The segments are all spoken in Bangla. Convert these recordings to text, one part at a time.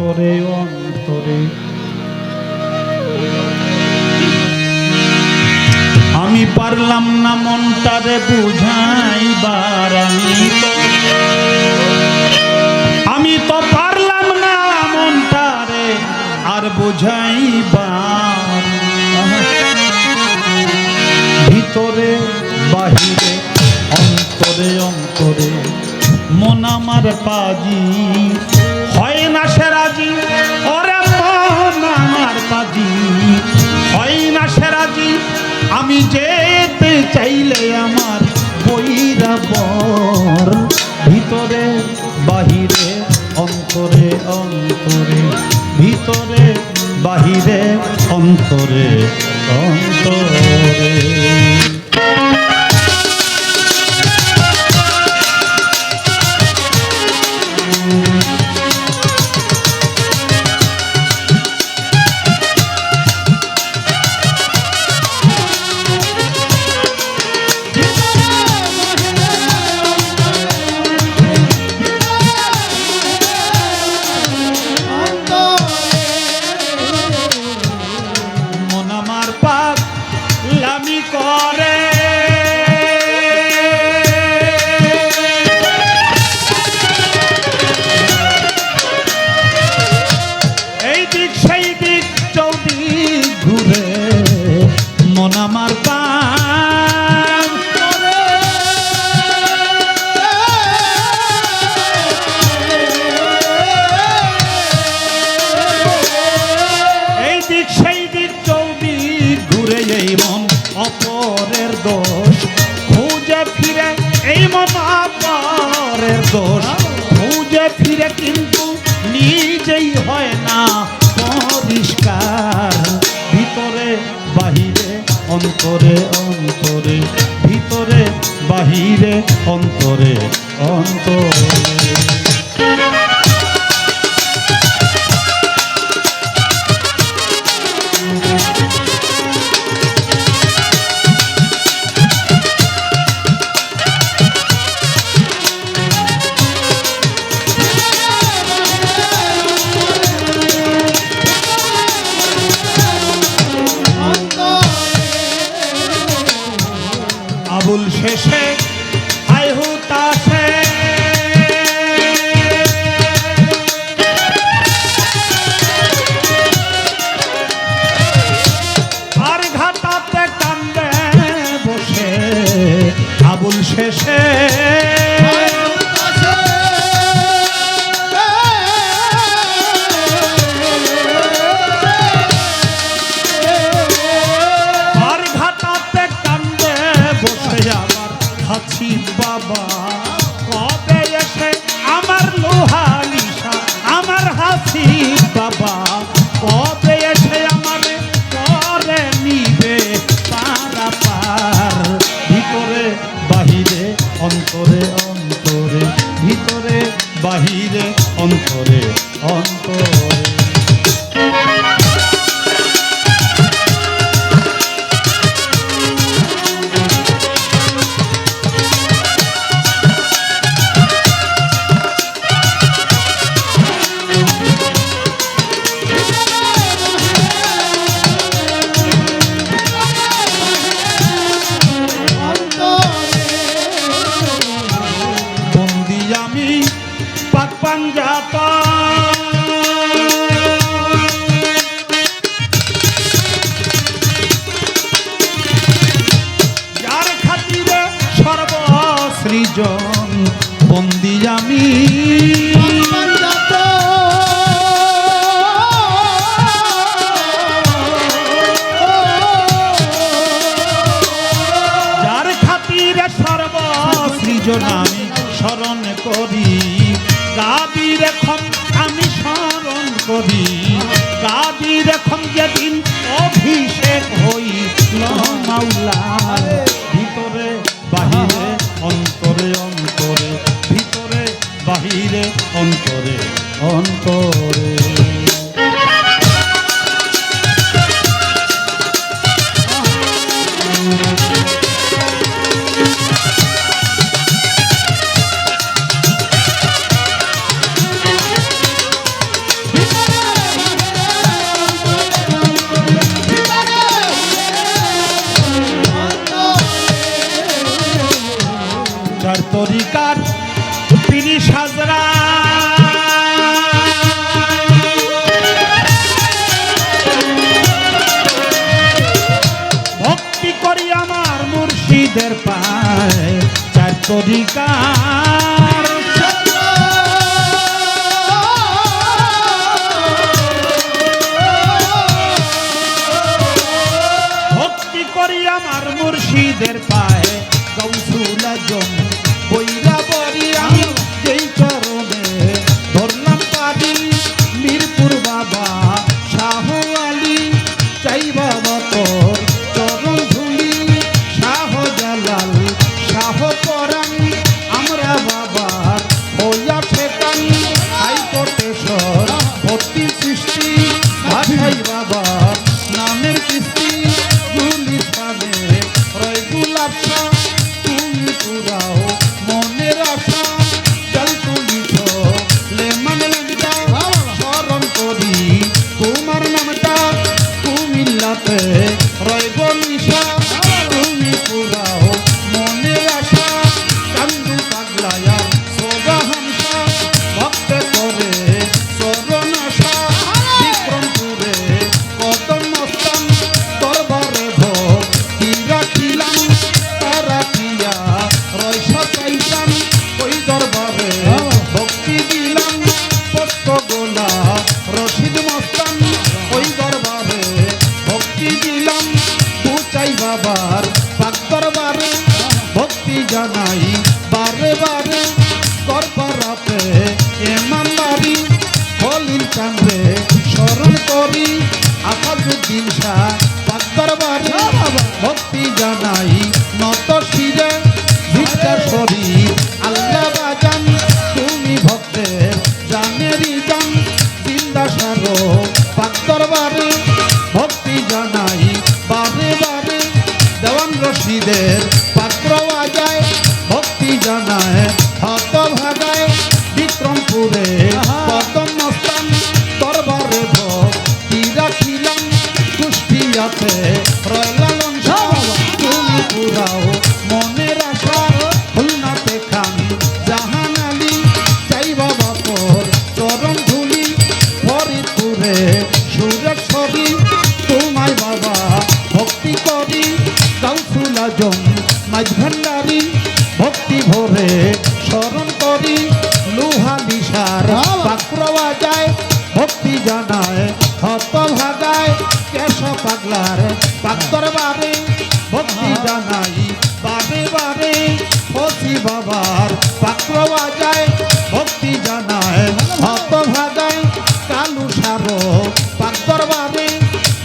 অন্তরে আমি পারলাম না মনটারে বুঝাইবার আমি। আমি তো পারলাম না মনটারে আর বুঝাইবার। ভিতরে, বাহিরে, অন্তরে অন্তরে মন আমার পাজি। হয় না সে যেতে চাইলে আমার বৈরাবর ভিতরে বাহিরে অন্তরে অন্তরে ভিতরে বাহিরে অন্তরে অন্তরে। মন দোষ। খুঁজে ফিরে কিন্তু নিজেই হয় না পরিষ্কার। ভিতরে, বাহিরে, অন্তরে অন্তরে। ভিতরে, বাহিরে, অন্তরে অন্তরে। পাঞ্জাতা যার খাতিরে সর্বসৃজন বন্দি আমি। যার খাতিরে সর্বসৃজন আমি স্মরণ করি। অন্তরে অন্তরে অন্তরে। তরিকার তিনি সাজরা। ভক্তি করি আমার মুর্শিদের পায় চার তরিকার মুর্শিদের পায়ে হইয়া ঠেকান ভক্তি জানায় হত ভাগায়, কেশ পাগলার পাকর বারে ভক্তি জানাই বারে বারে ফসি বাবার পাকড়াওয়া যায় ভক্তি জানায় হত ভাগায়, কালু সারো পাকর বারে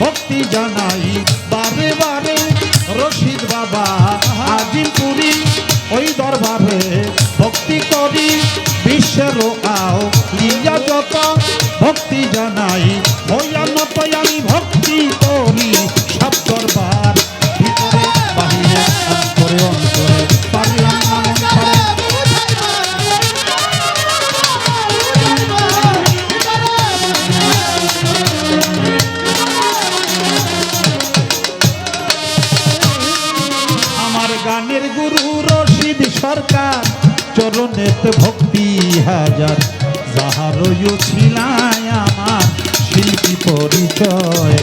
ভক্তি জানাই বারে বারে রশিদ বাবা, আজিমপুরি, ওই দরবারে ভক্তি করি। বিশ্বের আও লিয়া যত ভক্তি জানাই হইয়া মতো আমি ভক্তি করি। সব দরবার ভিতরে বাহিরে অন্তরে অন্তরে পারলাম না অন্তরে। আমার গানের গুরু রশিদ সরকার চরণেতে ভক্তি হাজার। যাহারও ছিলায় আমার শিল্পী পরিচয়।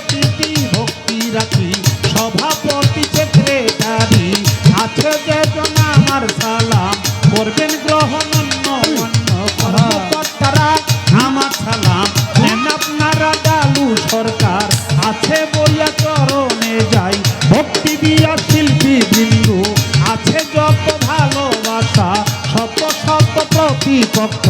বিশেষ ভক্তি রাখি, সভাপতি সেক্রেটারি, আছে যেজন আমার সালাম, করবেন গ্রহণ অন্য অন্য কর্মকর্তারা আমার সালাম। নেন আপনারা ডালু সরকার, আছে বইয়া চরণে যাই। ভক্তি দিয়া শিল্পী বিন্দু, আছে যত ভালোবাসা, শত শত প্রতিপক্ষ।